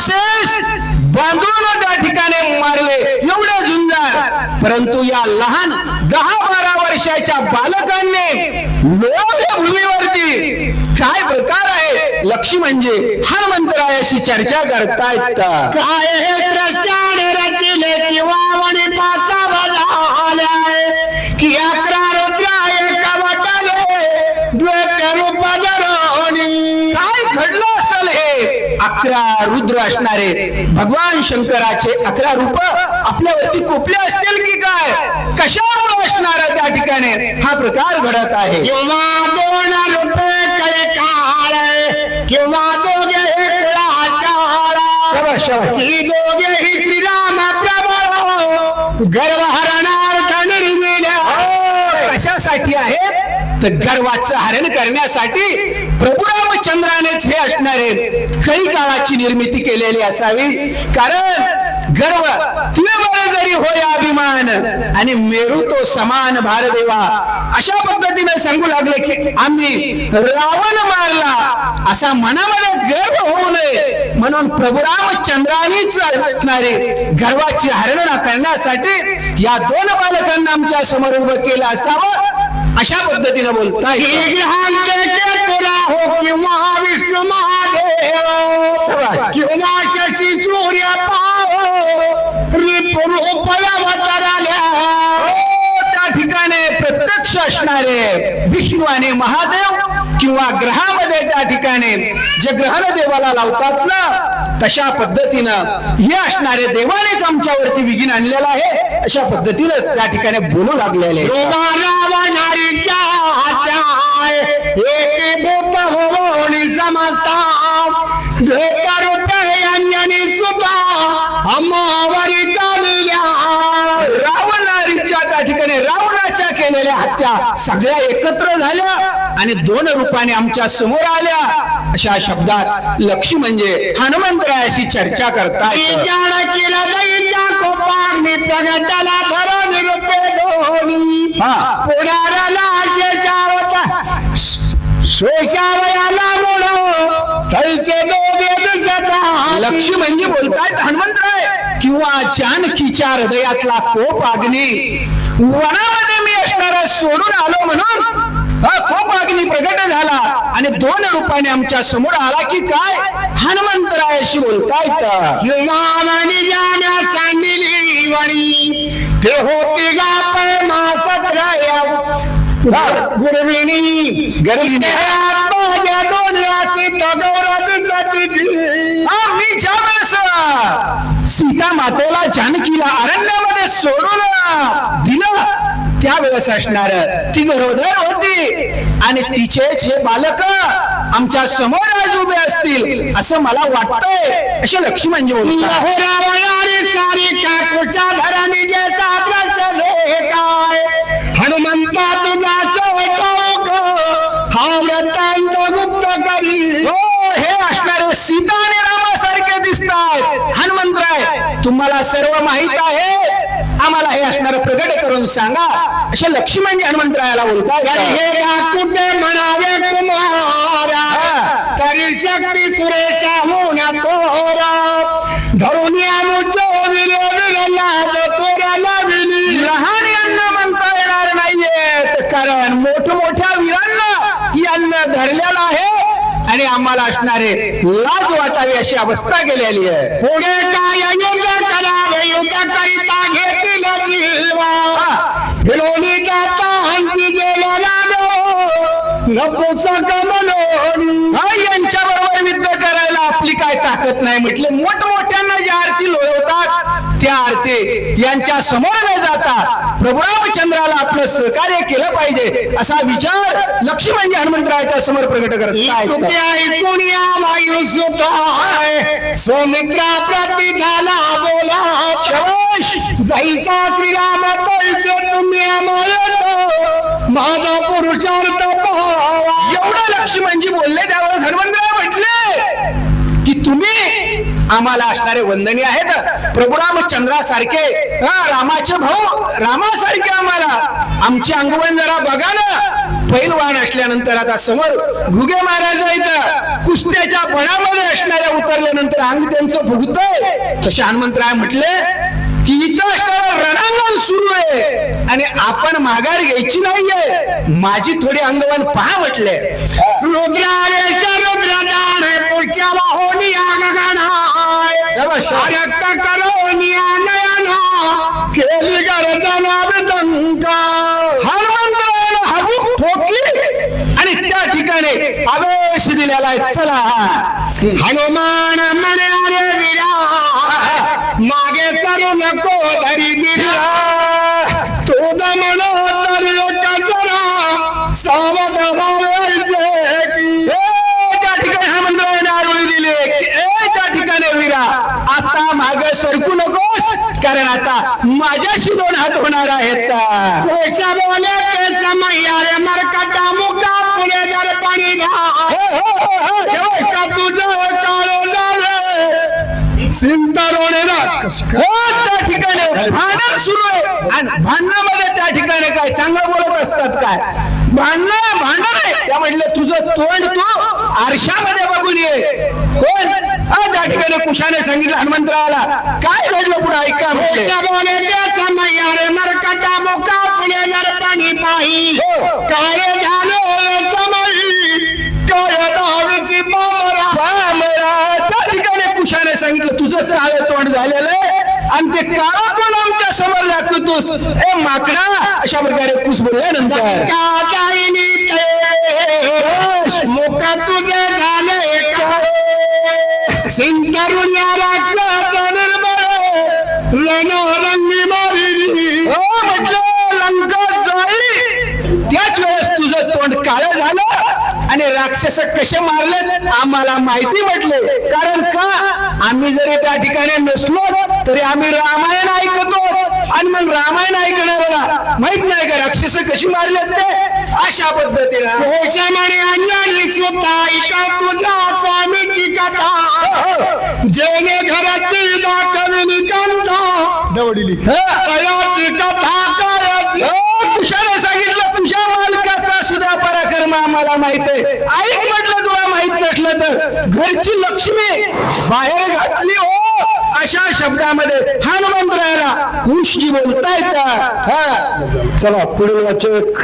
राक्षस बांधून त्या ठिकाणी मारले. एवढ्या झुंजार. परंतु या लहान दहा बारा वर्षाच्या बालकांनी लोक भूमीवरती काय प्रकार आहे? लक्ष्मी म्हणजे हनुमंतरायाशी चर्चा करतायत. काय हे द्रष्टाने रचिले किंवा वणी पाचा बजावल्या की अकरा रुद्राय कवटले वाटाले? द्वेक रूप धरोनी काय घडलं असेल हे अकरा रुद्र असणारे भगवान शंकराचे अकरा रूप आपल्यावरती कोपले असतील की काय? कशामुळे असणार त्या ठिकाणी? हा प्रकार घडत आहे. किंवा दोन रुपये किंवा दोघे दोघे ही श्रीराम प्रभू गर्व हरणार हो, कशासाठी आहेत? तर गर्वाचं हरण करण्यासाठी प्रभू असणारे काही काळाची निर्मिती केलेली असावी. कारण गर्व तुझे जरी होय अभिमान आणि मेरू तो समान भारदेवा. अशा पद्धतीने सांगू लागले की आम्ही रावण मारला. असा मनामध्ये गर्व होऊ नये. म्हणून प्रभू रामचंद्रानीच असणारे गर्वाची हरणा करण्यासाठी या दोन बालकांना आमच्यासमोर उभं केलं असावं. अशा पद्धतीने बोलता अशी चोऱ्या पाव रिपुरूप हो, त्या ठिकाणी प्रत्यक्ष असणारे विष्णू आणि महादेव किंवा ग्रहामध्ये त्या ठिकाणी जे ग्रहण देवाला लावतात ना तशा पद्धतीनं हे असणारे देवानेच आमच्यावरती विघीन आणलेलं आहे. अशा पद्धतीनं त्या ठिकाणी बोलू लागलेले एक भूत होणी समजता. केलेल्या हत्या सगळ्या एकत्र झाल्या आणि दोन रूपाने आमच्यासमोर आल्या. अशा शब्दात लक्ष्मी म्हणजे हनुमंतरायाशी चर्चा करतात लक्ष्मी म्हणजे बोलतायत हनुमंतराय. किंवा जानकीच्या हृदयातला कोप अग्नी वनामध्ये मी असणारा सोडून आलो म्हणून कोप अग्नी प्रगट झाला. आणि दोन रूपाने आमच्यासमोर आला की काय? हनुमंतरायाशी बोलतायत. जाण्या वणी. ते होती गुरविणी गर्भिणी माझ्या डोळ्याची मी ज्या वेळेस सीता मातेला जानकीला अरण्यामध्ये सोडून दिलं त्यावेळेस असणार ती गरोदर होती. आणि तिचे जे बालक आमच्यासमोर आज उभे असतील असं मला वाटतंय. असे लक्ष्मी बोलतात. लहोरावणारी सारी काकूच्या घराने काय हनुमंता तुझा सोयटोक हा व्रतांत गुप्त करी. हो हे असणारे सीता आणि रामासारखे दिसतात हनुमंतराय तुम्हाला सर्व माहीत आहे आम्हाला हे असणार प्रगट करून सांगा. असे लक्ष्मी म्हणजे हनुमंतरायाला बोलतात हे कुठे म्हणावे कुमारा तरी शक्ती सुरेशा होऊन तोरा धरून या मुचो विले विरला तोरा लाविली लहान यांना म्हणता येणार नाहीये कारण मोठमोठ्या वीरांना यांना धरलेलं आहे. आणि आम्हाला असणारे लाज वाटावी अशी अवस्था गेलेली आहे. पुढे काय युद्ध करावे युद्ध करिता नपुच कमलोनी हा यांच्या बरोबर युद्ध करायला आपली काय ताकद नाही म्हटले. मोठमोठ्यांना ज्या आरती लोळवतात त्या आरती यांच्या समोर न जाता प्रभू रामचंद्राला आपलं सहकार्य केलं पाहिजे असा विचार लक्ष्मी म्हणजे हनुमंतरायाच्या समोर प्रगट करत. ऐकून या वायू सुताय सोमित्रा बोला! जैसा श्रीराम तैसे तुम्ही आम्हाला माझा पुरुषार्थ पाहावा. एवढं म्हणजे बोलले त्यावर हनुमंतराय म्हटले की तुम्ही आम्हाला असणारे वंदनीय आहेत. प्रभू रामचंद्रासारखे हा, रामाचे भाऊ रामासारखे आम्हाला. आमची अंगवण जरा बघा ना. पैलवान असल्यानंतर आता समोर घुगे महाराज आहेत. कुस्त्याच्या बणामध्ये असणाऱ्या उतरल्यानंतर अंग त्यांचं फुगतंय. तसे हनुमंतराय म्हटले असणारं रणांगण सुरू आहे. आणि आपण माघार घ्यायची नाहीये. माझी थोडी अंगवण पहा म्हटले. रुद्रावेश रुद्रदान पुढच्या वाहोनी आगगणाय शाबास. रक्त करोनी नयना केली गरजना विदंका हनुमंतरायानं हाबूक ठोकली आणि त्या ठिकाणी आवेश दिलेला आहे. चला. हनुमान म्हणे अरे विरा मागे सरू नको. धरी गिरा तुझं म्हणो तर एक जरा सावध व्हायचे की ए, त्या ठिकाणी हनुमंतरायानं आरोळी दिली की, ए त्या ठिकाणी वीरा आता मागे सरकू नकोस कारण आता माझ्याशी दोन हात होणार आहेत पैसा बोले ते समय अरे मरकटा मुका पुढे जर पाणी हो, हो, हो, हो, घा का तुझं काळ झालं सिंतारोने ना हो, त्या ठिकाणी भांडण सुरू आहे आणि भांडणामध्ये त्या ठिकाणी काय चांगलं बोलत असतात काय? भांडण भांडण आहे. त्या म्हटलं तुझं तोंड तू आरशामध्ये बघून ये. कोण? त्या ठिकाणी कुशाने सांगितलं हनुमंतराला काय घडलं पुढे? ऐका बोले मरकटा मुका पाणी पाही. हो. काय झालं समय काय दहावीसी पामरा पामरा. त्या ठिकाणी कुशाने सांगितलं तुझं काळ तोंड झालेलं आहे आणि ते काळं तोंड आमच्यासमोर दाखवतोस ए माकडा अशा प्रकारे कुस बोलल्यानंतर मुका तुझे झाले या मारिली हो म्हटलं लंका जाळी त्याच वेळेस तुझं तोंड काळं झालं आणि राक्षस कसे मारले आम्हाला माहिती म्हटले. कारण का? आम्ही जरी त्या ठिकाणी नसलो तरी आम्ही रामायण ऐकतो. आणि मग रामायण ऐकणाऱ्याला माहीत नाही का राक्षस कशी मारलेत ते? अशा पद्धतीनं. घोषमाने अंजनी सुद्धा ऐका तुझ्या स्वामीची कथा. जेणे घराची दाखविली कंथा दवडिली तयाची कथा करायची. हो, कुशाने सांगितलं तुझ्या मालकाचा सुद्धा पराक्रम आम्हाला माहीत आहे. ऐक म्हटलं तुला माहीत नसलं तर. घरची लक्ष्मी बाहेर घातली हो अशा शब्दामध्ये हनुमंतरायाला कुशजी बोलतायत का? हा. चला पुढील वाचक